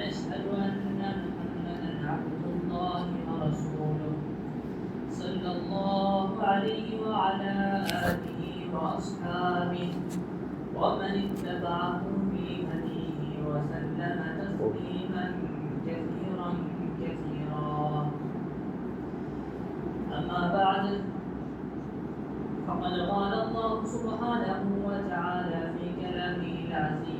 ونشهد ان محمدا عبد الله ورسوله صلى الله عليه وعلى آله وأصحابه ومن اتبعهم بهديه وسلم تسليما كثيرا كثيرا. أما بعد فقد قال الله سبحانه وتعالى في كلامه العزيز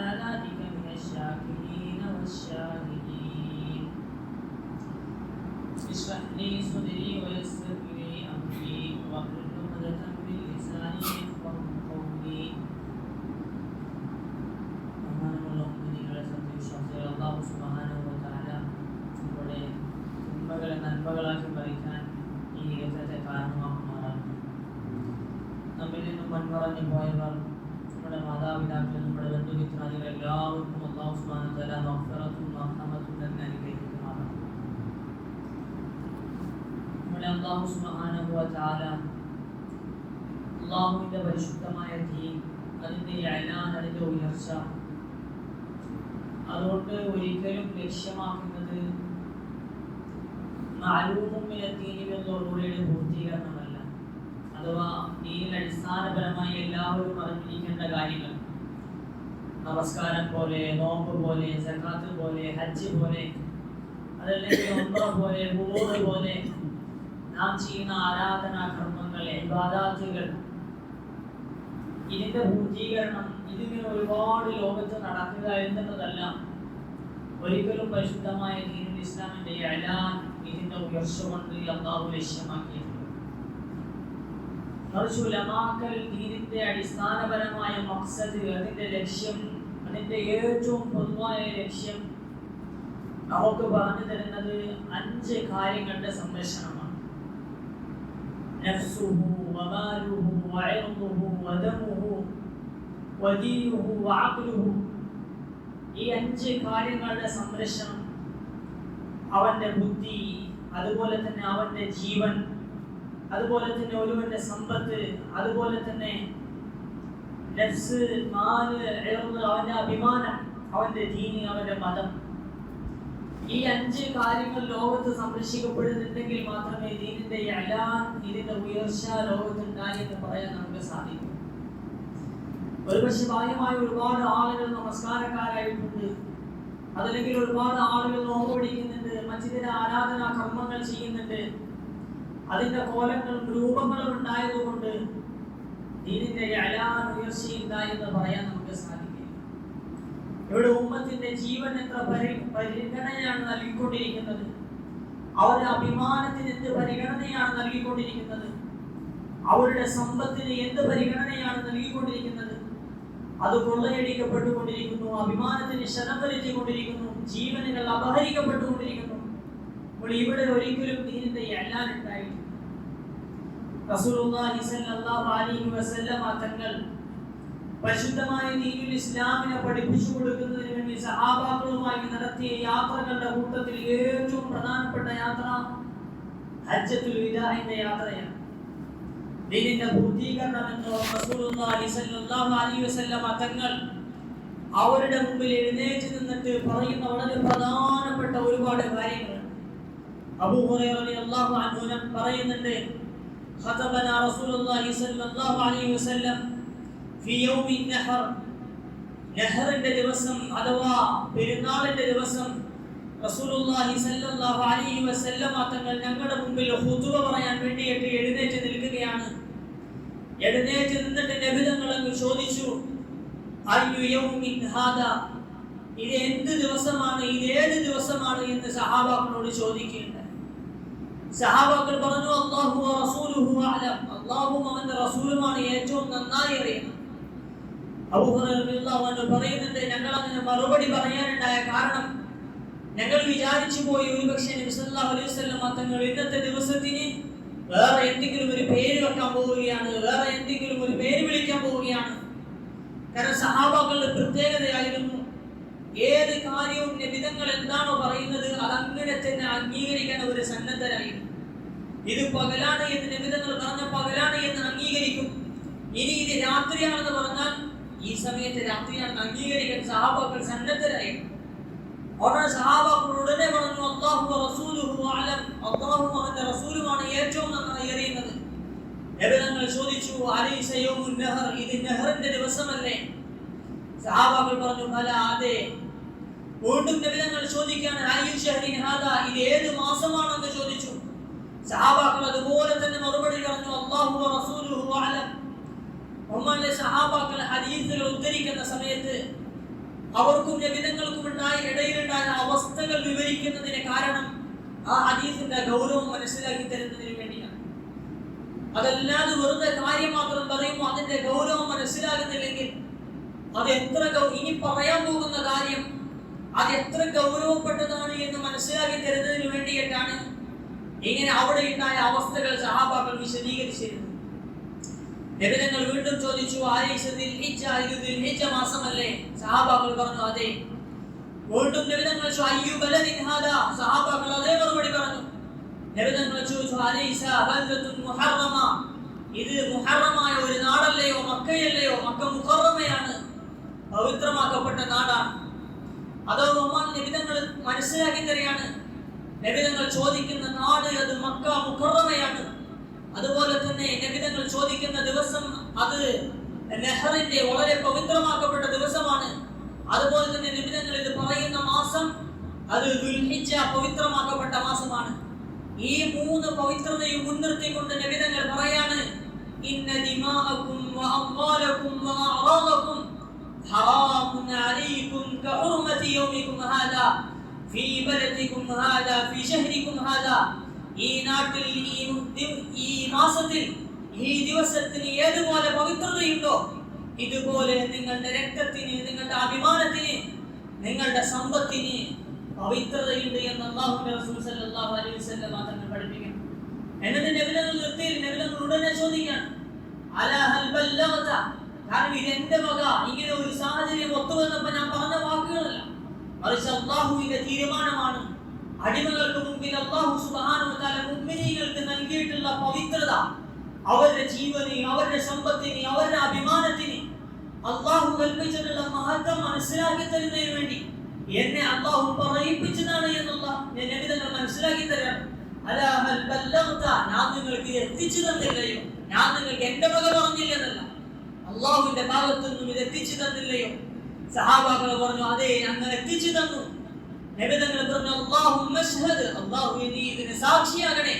على ذلك من الشاكرين. والشاهدين اشرح لي صدري ويسر لي أمري واحلل നമ്മുടെ അല്ലാഹു സുബ്ഹാനഹു വ തആല അള്ളാഹുവിന്റെ പരിശുദ്ധമായ ദീൻ അതിന്റെ അയലാൻ അതിന്റെ ഉയർച്ച. അതുകൊണ്ട് ഒരിക്കലും ലക്ഷ്യമാക്കുന്നത് മാലൂമിനെത്തിയതോടുകൂടിയുടെ പൂർത്തീകരണമല്ല. അഥവാ ദീനിൽ അടിസ്ഥാനപരമായി എല്ലാവരും അറിഞ്ഞിരിക്കേണ്ട കാര്യങ്ങൾ. നമസ്കാരം പോലെ നോമ്പ് പോലെ സക്കാത്ത് പോലെ ഹജ്ജ് പോലെ അതല്ലെങ്കിൽ ഒമ്പ പോലെ പോലെ നാം ചെയ്യുന്ന ആരാധനാ കർമ്മങ്ങൾ ഇബാദാത്തുകൾ ഇതിന്റെ പൂർത്തീകരണം ഇതിങ്ങനെ ഒരുപാട് ലോകത്ത് നടക്കുക എന്നുള്ളതല്ല ഒരിക്കലും പരിശുദ്ധമായ ദീനുൽ ഇസ്ലാമിന്റെ അലാൻ ഇതിന്റെ ഉയർച്ച കൊണ്ട് അള്ളാഹു ലക്ഷ്യമാക്കിയിട്ടുണ്ട്. അടിസ്ഥാനപരമായ മക്സദ് അതിന്റെ ലക്ഷ്യം അതിന്റെ ഏറ്റവും പൊതുവായ ലക്ഷ്യം നമുക്ക് പറഞ്ഞു തരുന്നത് അഞ്ച് കാര്യങ്ങളുടെ സംരക്ഷണമാണ്. نفسه وماله وعرضه ودمه ودينه وعقله ഈ അഞ്ച് കാര്യങ്ങളുടെ സംരക്ഷണം അവന്റെ ബുദ്ധി അതുപോലെ തന്നെ അവന്റെ ജീവൻ അതുപോലെ തന്നെ ഒരുവന്റെ സമ്പത്ത് അതുപോലെ തന്നെ നഫ്സ് മാല് ഇറന്ന് അവന്റെ അഭിമാനം അവന്റെ ദീനി അവന്റെ മതം ഈ അഞ്ച് കാര്യങ്ങൾ ലോകത്ത് സംരക്ഷിക്കപ്പെടുന്നുണ്ടെങ്കിൽ മാത്രമേ ദീനിന്റെ അലാൻ ഇതിന്റെ ഉയർച്ച ലോകത്തുണ്ടായി എന്ന് പറയാൻ നമുക്ക് സാധിക്കും. ഒരുപക്ഷെ ബാഹ്യമായ ഒരുപാട് ആളുകൾ നമസ്കാരക്കാരായിട്ടുണ്ട്. അതല്ലെങ്കിൽ ഒരുപാട് ആളുകൾ നോമ്പടിക്കുന്നുണ്ട് മസ്ജിദിന്റെ ആരാധനാ കർമ്മങ്ങൾ ചെയ്യുന്നുണ്ട്. അതിന്റെ കോലങ്ങളും രൂപങ്ങളും ഉണ്ടായതുകൊണ്ട് ദീനിന്റെ അലാൻ ഉയർച്ചയുണ്ടായി എന്ന് പറയാൻ നമുക്ക് സാധിക്കില്ല ഇവിടെ ഉമ്മത്തിന്റെ ജീവൻ എത്ര പരി പരിഗണനയാണ് നൽകിക്കൊണ്ടിരിക്കുന്നത്? അവരുടെ അഭിമാനത്തിന് എന്ത് പരിഗണനയാണ് നൽകിക്കൊണ്ടിരിക്കുന്നത്? അവരുടെ സമ്പത്തിന് എന്ത് പരിഗണനയാണ് നൽകിക്കൊണ്ടിരിക്കുന്നത്? അത് കൊള്ളയടിക്കപ്പെട്ടുകൊണ്ടിരിക്കുന്നു അഭിമാനത്തിന് ക്ഷണം വരുത്തിക്കൊണ്ടിരിക്കുന്നു ജീവനുകൾ അപഹരിക്കപ്പെട്ടുകൊണ്ടിരിക്കുന്നു. അപ്പോൾ ഇവിടെ ഒരിക്കലും ദീനിന്റെ എല്ലാം ഉണ്ടായിട്ടില്ല. തങ്ങൾ പരിശുദ്ധമായ നീതിയിൽ ഇസ്ലാമിനെ പഠിപ്പിച്ചു കൊടുക്കുന്നതിന് വേണ്ടി സഹാബാക്കളുമായി നടത്തിയ യാത്രകളുടെ കൂട്ടത്തിൽ ഏറ്റവും പ്രധാനപ്പെട്ട യാത്ര ഹജ്ജത്തുൽ വിദാഹിന്റെ യാത്രയാണ്. ദീനിന്റെ പൂർത്തീകരണം എന്ന് റസൂലുള്ളാഹി സ്വല്ലല്ലാഹു അലൈഹി വസല്ലം തങ്ങൾ അവരുടെ മുമ്പിൽ എഴുന്നേറ്റ് നിന്നിട്ട് പറയുന്ന വളരെ പ്രധാനപ്പെട്ട ഒരുപാട് കാര്യങ്ങൾ. അബൂ ഹുറൈറ റളിയല്ലാഹു അൻഹു പറയുന്നുണ്ട് ഖതബന റസൂലുള്ളാഹി സ്വല്ലല്ലാഹു അലൈഹി വസല്ലം നെഹറിന്റെ ദിവസം അഥവാ പെരുന്നാളിന്റെ ദിവസം റസൂലുള്ളാഹി സല്ലല്ലാഹു അലൈഹി വസല്ലമ തങ്ങൾ ഞങ്ങളുടെ മുമ്പിൽ ഖുതുബ പറയാൻ വേണ്ടിയിട്ട് എഴുന്നേറ്റ് നിൽക്കുകയാണ്. എഴുന്നേറ്റ് നിന്നിട്ട് നബി തങ്ങൾ അങ്ങ് ചോദിച്ചു അയ്യു യൗമിൻ ഹാദാ? ഇത് എന്ത് ദിവസമാണ്? ഇത് ഏത് ദിവസമാണ്? എന്ന് സഹാബാക്കളോട് ചോദിക്കുകയുണ്ട് സഹാബാക്കൾ പറഞ്ഞു വ റസൂലുഹു അലം. അല്ലാഹുവും അവന്റെ റസൂലുമാണ് ഏറ്റവും നന്നായി അറിയുന്നത് അബൂ ഹുറൈറ റളിയല്ലാഹു അൻഹു പറയുന്നുണ്ട് ഞങ്ങൾ അതിന് മറുപടി പറയാനുണ്ടായ കാരണം ഞങ്ങൾ വിചാരിച്ചു പോയി ഒരുപക്ഷെ തങ്ങൾ ഇന്നത്തെ ദിവസത്തിന് വേറെ എന്തെങ്കിലും ഒരു പേര് വെക്കാൻ പോവുകയാണ് വേറെ എന്തെങ്കിലും ഒരു പേര് വിളിക്കാൻ പോവുകയാണ്. കാരണം സഹാബാക്കളുടെ പ്രത്യേകതയായിരുന്നു ഏത് കാര്യവും നിബിധങ്ങൾ എന്താണോ പറയുന്നത് അതങ്ങനെ തന്നെ അംഗീകരിക്കാൻ ഒരു സന്നദ്ധരായിരുന്നു. ഇത് പകലാണ് എന്ന് നിബിധങ്ങൾ പറഞ്ഞ പകലാണ് എന്ന് അംഗീകരിക്കും. ഇനി ഇത് രാത്രിയാണെന്ന് പറഞ്ഞാൽ ഈ സമയത്ത് ഞാൻ അംഗീകരിക്കാൻ സഹാബാക്കൾ സന്നദ്ധരായി. ഉടനെ സഹാബാക്കൾ ഉടനെ പറഞ്ഞു അള്ളാഹു റസൂലുഹു അലം അള്ളാഹു അവന്റെ റസൂലുമാണ് ഏറ്റവും നന്നായി അറിയുന്നത്. നബിതങ്ങൾ ചോദിച്ചു അലൈസ യൗമുൻ നഹർ? ഇത് നെഹറിന്റെ ദിവസമല്ലേ? സഹാബാക്കൾ പറഞ്ഞു ഫല അതെ. വീണ്ടും നബിതങ്ങൾ ചോദിക്കാണ് അയ്യു ഷഹരിൻ ഹാദാ? ഇത് ഏത് മാസമാണെന്ന് ചോദിച്ചു. സഹാബാക്കൾ അതുപോലെ തന്നെ മറുപടി പറഞ്ഞു അള്ളാഹു റസൂലുഹു അലം ഒമാനിലെ സഹാബാക്കൾ ഹദീസുകൾ ഉദ്ധരിക്കുന്ന സമയത്ത് അവർക്കും ലഭിതങ്ങൾക്കും ഉണ്ടായ ഇടയിലുണ്ടായ അവസ്ഥകൾ വിവരിക്കുന്നതിന് കാരണം ആ ഹദീസിന്റെ ഗൗരവം മനസ്സിലാക്കി തരുന്നതിന് വേണ്ടിയാണ്. അതല്ലാതെ വെറുതെ കാര്യം മാത്രം പറയുമ്പോൾ അതിന്റെ ഗൗരവം മനസ്സിലാകുന്നില്ലെങ്കിൽ അത് എത്ര ഇനി പറയാൻ പോകുന്ന കാര്യം അത് എത്ര ഗൗരവപ്പെട്ടതാണ് എന്ന് മനസ്സിലാക്കി തരുന്നതിന് വേണ്ടിയിട്ടാണ് ഇങ്ങനെ അവിടെ ഉണ്ടായ അവസ്ഥകൾ സഹാബാക്കൾ വിശദീകരിച്ചിരുന്നത്. നബിതങ്ങൾ വീണ്ടും ചോദിച്ചു ആയിഷ മാസമല്ലേ? സഹാബാക്കൾ പറഞ്ഞു അതെ. വീണ്ടും ഹാദാ? സഹാബാക്കൾ അതേ മറുപടി പറഞ്ഞു. നബിതങ്ങൾ ചോദിച്ചു ആലീസ മുഹറമ. ഇത് മുഹറമായ ഒരു നാടല്ലയോ മക്കയല്ലയോ? മക്ക മുഹറമയാണ് പവിത്രമാക്കപ്പെട്ട നാടാണ്. അതോ ഒമാൻ നബിതങ്ങൾ മനസ്സിലാക്കി തരികയാണ് നബിതങ്ങൾ ചോദിക്കുന്ന നാട് അത് മക്ക മുഖറമയാണ് അതുപോലെ തന്നെ നബിതങ്ങൾ ചോദിക്കുന്ന ദിവസം അത് നെഹറിന്റെ വളരെ പവിത്രമാക്കപ്പെട്ട ദിവസമാണ്. അതുപോലെ തന്നെ നബിതങ്ങൾ ഇത് പറയുന്ന മാസം അത് ദുൽഹിജ്ജ പവിത്രമാക്കപ്പെട്ട മാസമാണ്. ഈ മൂന്ന് പവിത്രതയും മുൻനിർത്തിക്കൊണ്ട് നബിതങ്ങൾ പറയാണ് ഇന്ന ദിമാഅക്കും വഅംവാലക്കും വഅറാദക്കും ഹറാമുൻ ഹാദാ ഫീ ബലദികും ഫീ ഈ നാട്ടിൽ ഈ മാസത്തിൽ ഈ ദിവസത്തിന് ഏതുപോലെ പവിത്രതയുണ്ടോ ഇതുപോലെ നിങ്ങളുടെ രക്തത്തിന് നിങ്ങളുടെ അഭിമാനത്തിന് നിങ്ങളുടെ സമ്പത്തിന് പവിത്രതയുണ്ട് എന്ന് അള്ളാഹുവിന്റെ റസൂൽ സല്ലല്ലാഹു അലൈഹി വസല്ലം തങ്ങൾ പഠിപ്പിക്കുന്നു. എന്നിട്ട് നബിലങ്ങൾ നിർത്തിയിൽ നബിലങ്ങൾ ഉടനെ ചോദിക്കാൻ അലാ ബല്ലഗത? കാരണം ഇത് എന്റെ വക ഇങ്ങനെ ഒരു സാഹചര്യം ഒത്തുവന്നപ്പോ ഞാൻ പറഞ്ഞ വാക്കുകളല്ല. മറിച്ച് അള്ളാഹുവിന്റെ തീരുമാനമാണ് അടിമകൾക്ക് മുമ്പിൽ അള്ളാഹു സുബ്ഹാനഹു വതആല മുഅ്മിനീങ്ങൾക്ക് നൽകിയിട്ടുള്ള പവിത്രത അവരുടെ ജീവനെ അവരുടെ സമ്പത്തിനെ അവരുടെ അഭിമാനത്തിന് അള്ളാഹു കൽപ്പിച്ചിട്ടുള്ള മഹത്വം മനസ്സിലാക്കി തരുന്നതിന് വേണ്ടി എന്നെ അള്ളാഹു പറയിപ്പിച്ചതാണ് എന്നുള്ള നബിതങ്ങൾ മനസ്സിലാക്കി തരാം. അലാ ഹൽ ബല്ലഗ്ത ഞാൻ നിങ്ങൾക്ക് എത്തിച്ചു തന്നില്ലയോ? ഞാൻ നിങ്ങൾക്ക് എന്റെ മകൾ പറഞ്ഞില്ലെന്നല്ല. അള്ളാഹുവിന്റെ ഭാഗത്തു നിന്നും ഇത് എത്തിച്ചു തന്നില്ലയോ? സഹാബാക്കൾ പറഞ്ഞു അതെ ഞങ്ങൾ എത്തിച്ചു തന്നു. നിബന്ധനകൾ പറഞ്ഞു അള്ളാഹുമ്മശ്ഹദ് അള്ളാഹു നീ ഇതിന് സാക്ഷിയാകണേ.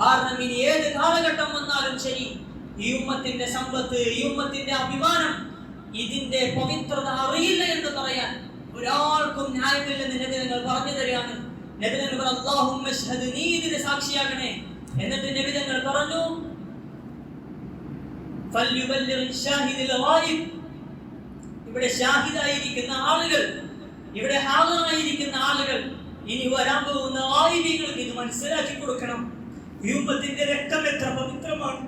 കാരണം ഇനി ഏത് കാലഘട്ടം വന്നാലും ശരി ഈ ഉമ്മത്തിന്റെ സമ്പത്ത് ഈ ഉമ്മത്തിന്റെ അഭിമാനം ഇതിന്റെ പവിത്രത അറിയില്ല എന്ന് പറയാൻ ഒരാൾക്കും ന്യായമില്ലെന്ന് നിബിധങ്ങൾ പറഞ്ഞു തരികയാണ്. നിബിധങ്ങൾ അള്ളാഹുമ്മശ്ഹദ് നീ ഇതിന് സാക്ഷിയാകണേ. എന്നിട്ട് നിബിധങ്ങൾ പറഞ്ഞു ഇവിടെ ഷാഹിദായിരിക്കുന്ന ആളുകൾ ഇവിടെ ഹാജറായിരിക്കുന്ന ആളുകൾ ഇനി വരാൻ പോകുന്ന ആയിരങ്ങൾക്ക് ഇത് മനസ്സിലാക്കി കൊടുക്കണം. യൂമത്തിന്റെ രക്തം എത്ര പവിത്രമാണ്.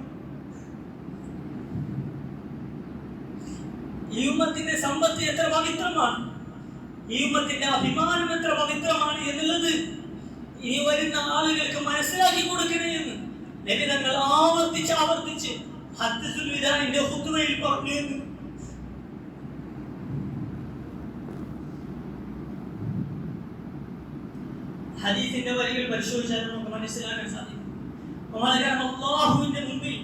യൂമത്തിന്റെ സമ്പത്ത് എത്ര പവിത്രമാണ്. ഈ അഭിമാനം എത്ര പവിത്രമാണ് എന്നുള്ളത് ഇനി വരുന്ന ആളുകൾക്ക് മനസ്സിലാക്കി കൊടുക്കണേ എന്ന് ലളിതങ്ങൾ ആവർത്തിച്ച് ആവർത്തിച്ച് ഹദ്ദുൽ വിധാനിന്റെ ഹുത്തുമയിൽ പറഞ്ഞു ഹദീസിന്റെ വരികൾ പരിശോധിച്ചാൽ നമുക്ക് മനസ്സിലാക്കാൻ സാധിക്കും. അള്ളാഹുവിന്റെ മുമ്പിൽ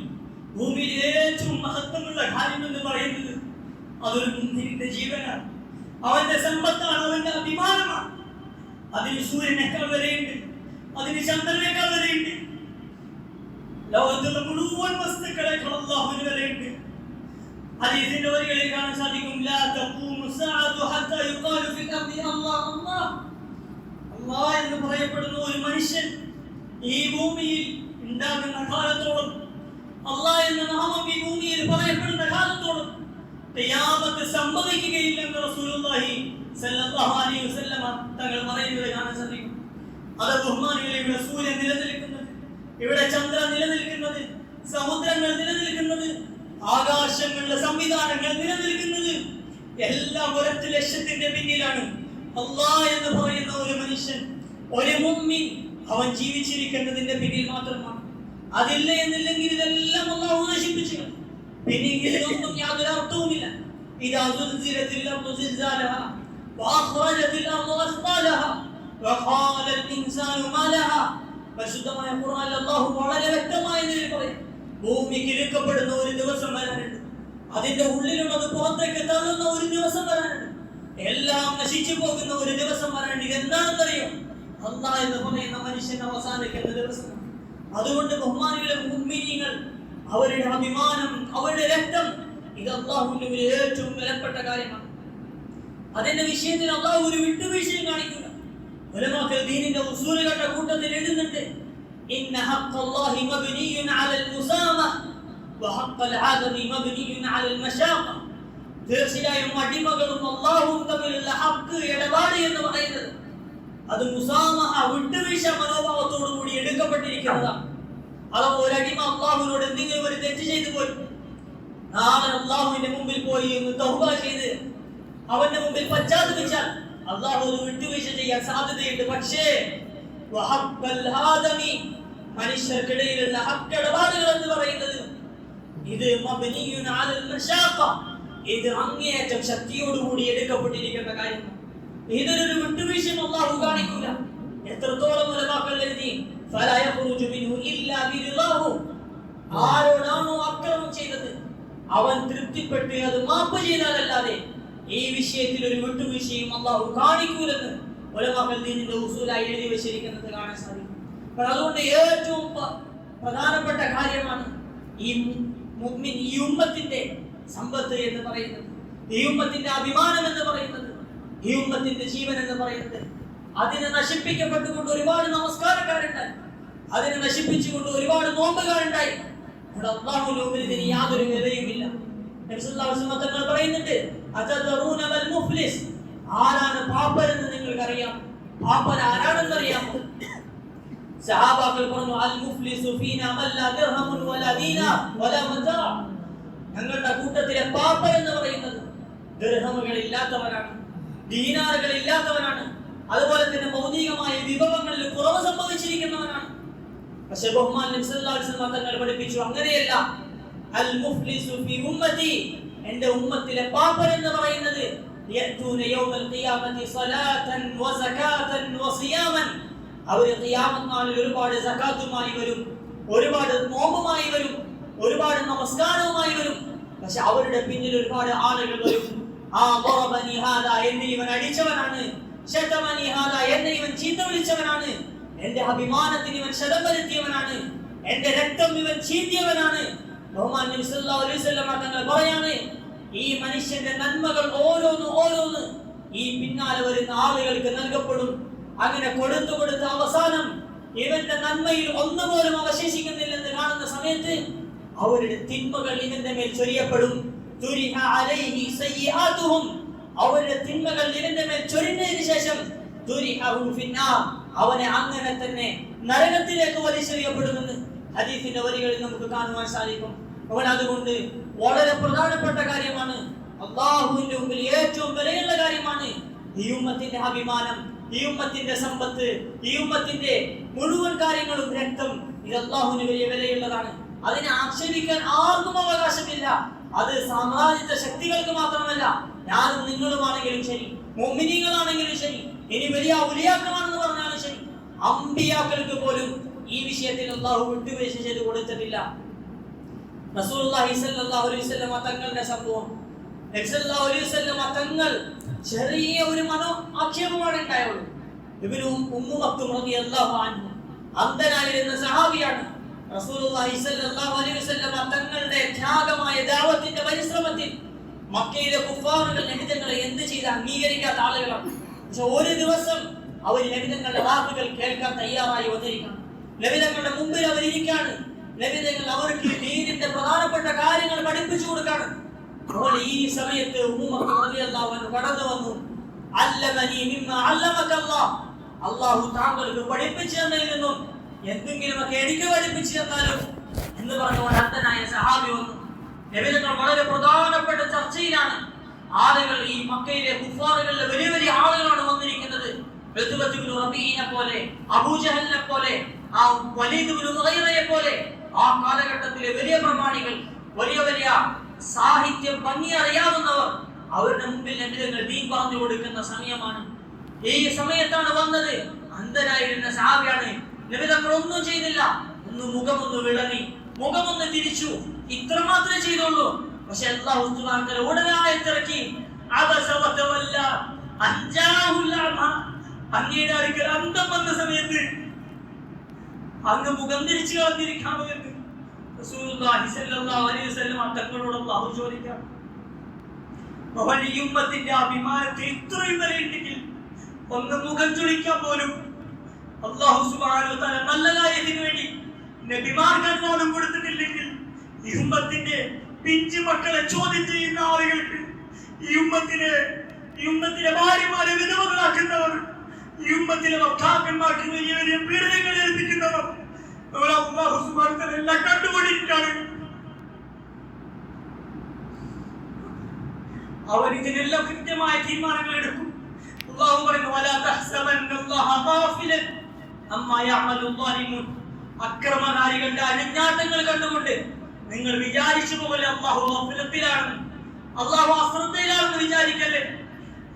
ഭൂമിയിൽ ഏറ്റവും മഹത്വമുള്ള കാര്യം എന്ന് പറയുന്നത് അതൊരു മുന്തിരിന്റെ ജീവനാണ്. അവന്റെ സമ്പത്താണ് അവന്റെ അഭിമാനമാണ്. അതിന് സൂര്യനേക്കാൾ വരെയുണ്ട് അതിന് ചന്ദ്രനേക്കാൾ വരെയുണ്ട് ലോകത്തുള്ള മുഴുവൻ വസ്തുക്കളേക്കാൾ അള്ളാഹുവിന് വരെയുണ്ട് ഹദീസിന്റെ വരികളിൽ കാണാൻ സാധിക്കും ഹത്താ ഫിൽ അർദി. അല്ലാഹ് അല്ലാഹ് എന്ന് പറയപ്പെടുന്ന ഒരു മനുഷ്യൻ ഈ ഭൂമിയിൽ ഉണ്ടാകുന്ന കാലത്തോളം അല്ലാഹ് എന്ന നാമം ഈ ഭൂമിയിൽ പറയപ്പെടുന്ന കാലത്തോളം ഖിയാമത്ത് സംഭവിക്കുകയില്ലെന്ന് റസൂലുള്ളാഹി സല്ലല്ലാഹു അലൈഹി വസല്ലമ തങ്ങൾ പറയുന്നത് കാണാൻ സാധിക്കും അത് ബഹുമാനികളെ ഇവിടെ സൂര്യൻ നിലനിൽക്കുന്നത് ഇവിടെ ചന്ദ്രൻ നിലനിൽക്കുന്നത് സമുദ്രങ്ങൾ നിലനിൽക്കുന്നത് ആകാശങ്ങളുടെ സംവിധാനങ്ങൾ നിലനിൽക്കുന്നത് എല്ലാം ഒരൊറ്റ ലക്ഷ്യത്തിന്റെ പിന്നിലാണ്. അള്ളാ എന്ന് പറയുന്ന ഒരു മനുഷ്യൻ ഒരു മുമ്മിൻ അവൻ ജീവിച്ചിരിക്കുന്നതിന്റെ പിന്നിൽ മാത്രമാണ്. അതില്ല എന്നില്ലെങ്കിൽ ഇതെല്ലാം അള്ളാഹു നശിപ്പിച്ചു. പിന്നെ ഇതിനൊന്നും യാതൊരു അർത്ഥവുമില്ല. ഇത് പരിശുദ്ധമായ ഖുർആനിൽ അല്ലാഹു വളരെ വ്യക്തമായി നിലയിൽ പറയും ഭൂമി കിലുക്കപ്പെടുന്ന ഒരു ദിവസം വരാനുണ്ട്. അതിന്റെ ഉള്ളിലുള്ളത് പുറത്തേക്ക് തള്ളുന്ന ഒരു ദിവസം വരാനുണ്ട്. എല്ലാം നശിച്ചു പോകുന്ന ഒരു ദിവസം വരാണ്ട് എന്താണെന്നറിയോ അള്ളാഹ് എന്ന് പറയുന്ന മനുഷ്യൻ അവസാനിക്കുന്ന ദിവസം. അതുകൊണ്ട് ബഹുമാനികളെ മുമ്മിനികൾ അവരുടെ അഭിമാനം അവരുടെ രക്തം ഇത് അള്ളാഹുവിന്റെ ഒരു ഏറ്റവും വിലപ്പെട്ട കാര്യമാണ്. അതിന്റെ വിഷയത്തിൽ അള്ളാഹു ഒരു വിട്ടുവീഴ്ചയും കാണിക്കുക ഉലമാക്കൾ ദീനിന്റെ ഉസൂലുകളുടെ കൂട്ടത്തിൽ എഴുതുന്നുണ്ട്. ഇന്ന ഹഖ്ഖല്ലാഹി മബ്നിയുൻ അലൽ മുസാമ വഹഖൽ ആദമി മബ്നിയുൻ അലൽ മശാഖ. തീർച്ചയായും അടിമകളും അള്ളാഹുവും തമ്മിലുള്ള ഹക്ക് ഇടപാട് എന്ന് പറയുന്നത് അത് മുസാമഹ വിട്ടുവീഴ്ച മനോഭാവത്തോടു കൂടി എടുക്കപ്പെട്ടിരിക്കുന്നതാണ് അഥവാ ഒരടിമ അള്ളാഹുവിനോട് എന്തെങ്കിലും ഒരു തെറ്റ് ചെയ്തു പോയി നാളെ അള്ളാഹുവിന്റെ മുമ്പിൽ പോയി എന്ന് തൗബ ചെയ്ത് അവന്റെ മുമ്പിൽ പശ്ചാത്തപിച്ചാൽ അള്ളാഹു ഒരു വിട്ടുവീഴ്ച ചെയ്യാൻ സാധ്യതയുണ്ട്. പക്ഷേ മനുഷ്യർക്കിടയിലുള്ള ഹക്കിടപാടുകൾ എന്ന് പറയുന്നത് ഇത് ഇത് അങ്ങേയറ്റം ശക്തിയോടുകൂടി എടുക്കപ്പെട്ടിരിക്കുന്ന കാര്യമാണ് ഇതൊരു വിട്ടുവീഴ്ചയും അള്ളാഹു കാണിക്കൂല. എത്രത്തോളം ഉലമാക്കൾ എഴുതി? ആരോടാണോ അക്രമം ചെയ്തത്? അവൻ തൃപ്തിപ്പെട്ട് അത് മാപ്പ് ചെയ്താലല്ലാതെ ഈ വിഷയത്തിൽ ഒരു വിട്ടുവീഴ്ചയും അള്ളാഹു കാണിക്കൂലെന്ന് ഉലമാക്കൾ ദീനിന്റെ ഉസൂലായി എഴുതി വെച്ചിരിക്കുന്നത് കാണാൻ സാധിക്കും. അതുകൊണ്ട് ഏറ്റവും പ്രധാനപ്പെട്ട കാര്യമാണ് ഈ ഈ ഉമ്മത്തിന്റെ സമ്പത്ത് എന്ന് പറയുന്നത്. ഈ ഉമ്മത്തിന്റെ അഭിമാനം എന്ന് പറയുന്നത്. ഈ ഉമ്മത്തിന്റെ ജീവൻ എന്ന് പറയുന്നത്. അതിനെ നശിപ്പിക്കപ്പെട്ടുകൊണ്ട് ഒരുപാട് നമസ്കാരക്കാരുണ്ടായി. അതിനെ നശിപ്പിച്ചുകൊണ്ട് ഒരുപാട് നോമ്പുകാരുണ്ടായി. ഇവിടെ അള്ളാഹു മുമ്പിൽ ഇതിന് യാതൊരു വിലയുമില്ല. തങ്ങൾ പറയുന്നുണ്ട് ആരാണ് പാപ്പരെന്ന് നിങ്ങൾക്ക് അറിയാം പാപ്പൻ ആരാണെന്ന് അറിയാമോ സഹാബാക്കൾ പറഞ്ഞു അൽ മുഫ്ലിസു ഫീനാ മല്ല ദിർഹമുൻ വലാ ദീനാർ വലാ മതാ ഞങ്ങളുടെ കൂട്ടത്തിലെ പാപ്പ എന്ന് പറയുന്നത് ദർഹമുകൾ ഇല്ലാത്തവനാണ് ദീനാറുകൾ ഇല്ലാത്തവനാണ് അതുപോലെ തന്നെ ഭൗതികമായ വിഭവങ്ങളിൽ കുറവ് സംഭവിച്ചിരിക്കുന്നവനാണ്. പക്ഷെ ബഹുമാൻ തങ്ങൾ പഠിപ്പിച്ചു അങ്ങനെയല്ല അൽ മുഫ്ലിസു ഫി ഉമ്മതി എന്റെ ഉമ്മത്തിലെ പാപ്പൻ എന്ന് പറയുന്നത് ഖിയാമത്തി സലാതൻ വ സകാതൻ വ സിയാമൻ. അവർ ഖിയാമത്ത് നാളിൽ ഒരുപാട് സകാത്തുമായി വരും ഒരുപാട് നോമ്പുമായി വരും ഒരുപാട് നമസ്കാരവുമായി വരും. പക്ഷെ അവരുടെ പിന്നിൽ ഒരുപാട് ആളുകൾ വരും. ആ മോറബനി ഹാദ ഇവൻ അടിച്ചവനാണ്. ശതമനി ഹാദ ഇവൻ ചീത്ത വിളിച്ചവനാണ്. എന്റെ അഭിമാനത്തിന് ഇവൻ ശതം വരുത്തിയവനാണ്. എന്റെ രക്തം ഇവൻ ചീന്തിയവനാണ് ബഹുമാന്യം സല്ലല്ലാഹു അലൈഹി വസല്ലം തങ്ങൾ പറയാണ് ഈ മനുഷ്യന്റെ നന്മകൾ ഓരോന്ന് ഓരോന്ന് ഈ പിന്നാലെ വരുന്ന ആളുകൾക്ക് നൽകപ്പെടും. അങ്ങനെ കൊടുത്തു കൊടുത്ത അവസാനം ഇവന്റെ നന്മയിൽ ഒന്നുപോലും അവശേഷിക്കുന്നില്ലെന്ന് കാണുന്ന സമയത്ത് അവരുടെ തിന്മകൾ ഇവന്റെ മേൽ ചൊരിയപ്പെടും. അവരുടെ തിന്മകൾ ഇവന്റെ മേൽ ചൊരിഞ്ഞതിന് ശേഷം അവനെ അങ്ങനെ തന്നെ നരകത്തിലേക്ക് വലിച്ചെറിയപ്പെടുമെന്ന് ഹദീഫിന്റെ വരികളിൽ നമുക്ക് കാണുവാൻ സാധിക്കും. അവൻ അതുകൊണ്ട് വളരെ പ്രധാനപ്പെട്ട കാര്യമാണ് അള്ളാഹുവിന്റെ മുമ്പിൽ ഏറ്റവും വിലയുള്ള കാര്യമാണ് ഈ ഉമ്മത്തിന്റെ അഭിമാനം ഈ ഉമ്മത്തിന്റെ സമ്പത്ത് ഈ ഉമ്മത്തിന്റെ മുഴുവൻ കാര്യങ്ങളും രക്തം. ഇത് അള്ളാഹുവിന് വലിയ വിലയുള്ളതാണ്. അതിനെ ആക്ഷേപിക്കാൻ ആർക്കും അവകാശമില്ല. അത് സാമ്രാജ്യത്വ ശക്തികൾക്ക് മാത്രമല്ല ഞാനും നിങ്ങളുമാണെങ്കിലും ശരി മൊമിനികളാണെങ്കിലും ശരി ഇനി വലിയ ഉലിയാക്കമാണെന്ന് പറഞ്ഞാലും ശരി. അമ്പിയാക്കൾക്ക് പോലും ഈ വിഷയത്തിൽ അള്ളാഹു വിട്ടുവീഴ്ച ചെയ്ത് കൊടുത്തിട്ടില്ല. തങ്ങളുടെ സംഭവം. തങ്ങൾ ആക്ഷേപമാണ് ഉണ്ടായുള്ളൂ. ഇവരും ഉമ്മു അന്ധനായിരുന്ന സഹാബിയാണ് തങ്ങളുടെ ത്യാഗമായ ദാവത്തിന്റെ പരിശ്രമത്തിൽ മക്കയിലെ കുഫാറുകൾ നബിതങ്ങളെ എന്ത് ചെയ്ത് അംഗീകരിക്കാത്ത ആളുകളാണ്. പക്ഷെ ഒരു ദിവസം അവർ നബിതങ്ങളുടെ വാക്കുകൾ കേൾക്കാൻ തയ്യാറായി വന്നിരിക്കണം നബിതങ്ങളുടെ മുമ്പിൽ അവർ ഇരിക്കാണ് നബിതങ്ങൾ അവർക്ക് ദീനിന്റെ പ്രധാനപ്പെട്ട കാര്യങ്ങൾ പഠിപ്പിച്ചു കൊടുക്കാണ് അപ്പോൾ ഈ സമയത്ത് കടന്നു വന്നു. അല്ലമനി മിമ്മ അല്ലമക്കല്ലാഹ് അല്ലാഹു താങ്കൾക്ക് പഠിപ്പിച്ചു തന്നതിൽ നിന്നും എന്തെങ്കിലുമൊക്കെ എനിക്ക് വലിപ്പിച്ചു തന്നാലും എന്ന് പറഞ്ഞുകൊണ്ട് അത്തനായ സഹാബി വന്നു. നബിതങ്ങൾ വളരെ പ്രധാനപ്പെട്ട ചർച്ചയിലാണ്. ആളുകൾ ഈ മക്കയിലെ കുഫാറുകളിലെ വലിയ വലിയ ആളുകളാണ് വന്നിരിക്കുന്നത്. റബീഇനെ പോലെ അബൂജഹലിനെ പോലെ ആ വലീദ് ഇബ്നു പോലെ ആ കാലഘട്ടത്തിലെ വലിയ പ്രമാണികൾ വലിയ വലിയ സാഹിത്യം ഭംഗി അറിയാവുന്നവർ അവരുടെ മുമ്പിൽ നബിതങ്ങൾ ദീൻ പറഞ്ഞു കൊടുക്കുന്ന സമയമാണ്. ഈ സമയത്താണ് വന്നത്. അന്ധനായിരുന്ന ഒന്നും ചെയ്തില്ല. ഒന്ന് മുഖം മുഖമൊന്ന് വിളങ്ങി. ഒന്ന് തിരിച്ചു. ഇത്ര മാത്രമേ ചെയ്തുള്ളൂ. പക്ഷെ അല്ലാഹു സുബ്ഹാനഹു ഉടനെ ആയത്തിറക്കി അങ്ങയുടെ അടുക്കൽ അന്തം വന്ന സമയത്ത് അങ്ങ് മുഖം തിരിച്ചു കളഞ്ഞിരിക്കാമോ റസൂലുള്ളാഹി അലൈഹി വസല്ലം അഭിമാനത്തെ ഇത്രയും വരെയുണ്ടെങ്കിൽ ഒന്ന് മുഖം ചുളിക്കാൻ പോലും അള്ളാഹു തആല നല്ല കാര്യത്തിന് വേണ്ടി നബിമാർക്ക് അനുവാദം കൊടുത്തിട്ടില്ലെങ്കിൽ ഈ ഉമ്മത്തിന്റെ പിഞ്ചു മക്കളെ ചോദ്യം ചെയ്യുന്ന ആളുകൾക്ക് ഈ ഉമ്മത്തിനെ ഈ ഉമ്മത്തിലെ ഭാര്യമാരെ വിധവകളാക്കുന്നവർ ഈ ഉമ്മത്തിലെ ഭർത്താക്കന്മാർക്ക് വലിയ വലിയ പീഡനങ്ങൾ ഏൽപ്പിക്കുന്നവർ അള്ളാഹു തആല എല്ലാം കണ്ടുപിടിച്ചിട്ടാണ് അവർ ഇതിനെല്ലാം കൃത്യമായ തീരുമാനങ്ങൾ എടുക്കും. അള്ളാഹു പറയുന്നു അക്രമകാരികളുടെ അനഞ്ഞാട്ടങ്ങൾ കണ്ടുകൊണ്ട് നിങ്ങൾ വിചാരിച്ചു പോലെ അള്ളാഹു അശ്രദ്ധയിലാണെന്ന് വിചാരിക്കല്ലേ?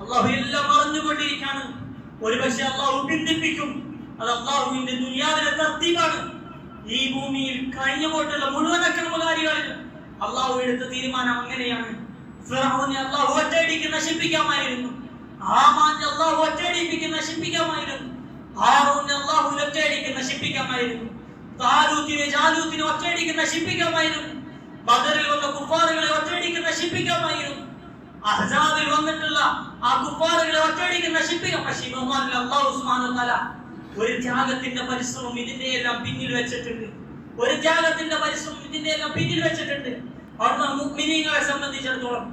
അള്ളാഹു എല്ലാം മറന്നുകൊണ്ടിരിക്കാണ് ഒരുപക്ഷെ അള്ളാഹു ബന്ധിപ്പിക്കും അത് അള്ളാഹുവിന്റെ ദുനിയാവിലെ തർത്തീപാണ്. ഈ ഭൂമിയിൽ കഴിഞ്ഞു പോയിട്ടുള്ള മുഴുവൻ അക്രമകാരികളിൽ അള്ളാഹു എടുത്ത തീരുമാനം അങ്ങനെയാണ്. അള്ളാഹു ഒറ്റയടിക്ക് നശിപ്പിക്കാമായിരുന്നു ആമാനെ അള്ളാഹു ഒറ്റയടിപ്പിക്ക് നശിപ്പിക്കാമായിരുന്നു ഹാറൂനെ അള്ളാഹു ഒറ്റയടിക്ക് നശിപ്പിക്കാമായിരുന്നു. താലൂത്തിനെ ജാലൂത്തിനെ ഒറ്റയടിക്ക് നശിപ്പിക്കാമായിരുന്നു. ബദറിൽ വന്ന കുഫാറുകളെ ഒറ്റയടിക്ക് നശിപ്പിക്കാമായിരുന്നു. അഹ്സാബിൽ വന്നിട്ടുള്ള ആ കുഫാറുകളെ ഒറ്റയടിക്ക് നശിപ്പിക്കാം. പക്ഷേ ബഹുമാനിൽ അള്ളാഹു വ തആല ഒരു ത്യാഗത്തിന്റെ പരിശ്രമം ഇതിന്റെ എല്ലാം പിന്നിൽ വെച്ചിട്ടുണ്ട്. ഒരു ത്യാഗത്തിന്റെ പരിശ്രമം ഇതിന്റെ എല്ലാം പിന്നിൽ വെച്ചിട്ടുണ്ട്. അവിടുന്ന് മുഅ്മിനീങ്ങളെ സംബന്ധിച്ചിടത്തോളം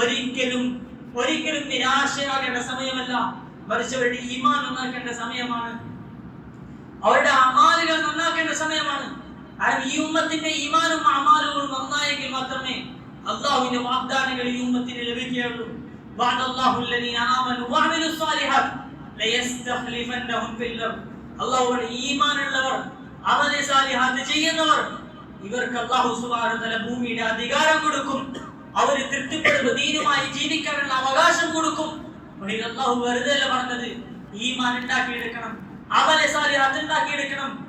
ഒരിക്കലും ഒരിക്കലും നിരാശയാകേണ്ട സമയമല്ല. മറിച്ച് അവരുടെ ഈമാൻ നന്നാക്കേണ്ട സമയമാണ് അവരുടെ അമാലുകൾ നന്നാക്കേണ്ട സമയമാണ് കാരണം ഈ ഉമ്മത്തിന്റെ ഈമാനും അമാലുകളും നന്നായെങ്കിൽ മാത്രമേ അള്ളാഹുവിന്റെ വാഗ്ദാനങ്ങൾ ഈ ഉമ്മത്തിന് ലഭിക്കുകയുള്ളൂ وعد الله الذين آمنوا وعملوا الصالحات ليستخلفنهم في الأرض അള്ളാഹുവിടെ ഈമാനുള്ളവർ അമലെ സാലിഹാത്ത് ചെയ്യുന്നവർ ഇവർക്ക് അള്ളാഹു സുബ്ഹാനഹു തആല ഭൂമിയുടെ അധികാരം കൊടുക്കും അവർ തൃപ്തിപ്പെടുന്ന ദീനുമായി ജീവിക്കാനുള്ള അവകാശം കൊടുക്കും ഇവിടെ അള്ളാഹു വെറുതെ അല്ല പറഞ്ഞത്? ഈമാൻ ഉണ്ടാക്കിയെടുക്കണം. അമലെ സാലിഹാത്ത് ഉണ്ടാക്കിയെടുക്കണം.